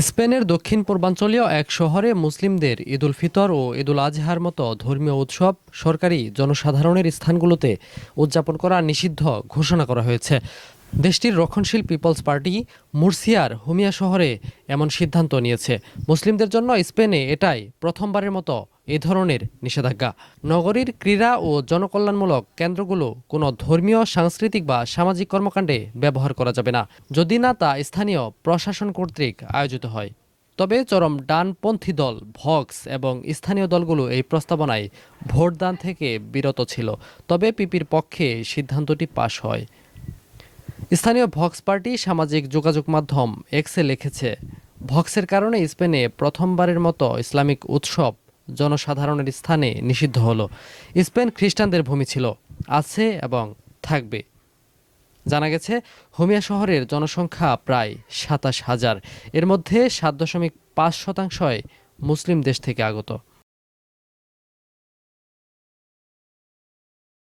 স্পেনের দক্ষিণ পূর্বাঞ্চলীয় এক শহরে মুসলিমদের ঈদুল ফিতর ও ঈদুল আজহার মতো ধর্মীয় উৎসব সরকারি জনসাধারণের স্থানগুলোতে উদযাপন করা নিষিদ্ধ ঘোষণা করা হয়েছে। দেশটির রক্ষণশীল পিপলস পার্টি মুরসিয়ার হুমিয়া শহরে এমন সিদ্ধান্ত নিয়েছে। মুসলিমদের জন্য স্পেনে এটাই প্রথমবারের মতো এ ধরনের নিষেধাজ্ঞা। নগরীর ক্রীড়া ও জনকল্যাণমূলক কেন্দ্রগুলো কোনো ধর্মীয়, সাংস্কৃতিক বা সামাজিক কর্মকাণ্ডে ব্যবহার করা যাবে না, যদি না তা স্থানীয় প্রশাসন কর্তৃক আয়োজিত হয়। তবে চরম ডানপন্থী দল ভক্স এবং স্থানীয় দলগুলো এই প্রস্তাবনায় ভোটদান থেকে বিরত ছিল। তবে পিপির পক্ষে সিদ্ধান্তটি পাশ হয়। স্থানীয় ভক্স পার্টি সামাজিক যোগাযোগ মাধ্যম এক্সে লিখেছে, ভক্সের কারণে স্পেনে প্রথমবারের মতো ইসলামিক উৎসব জনসাধারণের স্থানে নিষিদ্ধ হলো। স্পেন খ্রিস্টানদের ভূমি ছিল, আছে এবং থাকবে। জানা গেছে, হোমিয়া শহরের জনসংখ্যা প্রায় সাতাশ হাজার। এর মধ্যে সাত দশমিক পাঁচ শতাংশই মুসলিম দেশ থেকে আগত।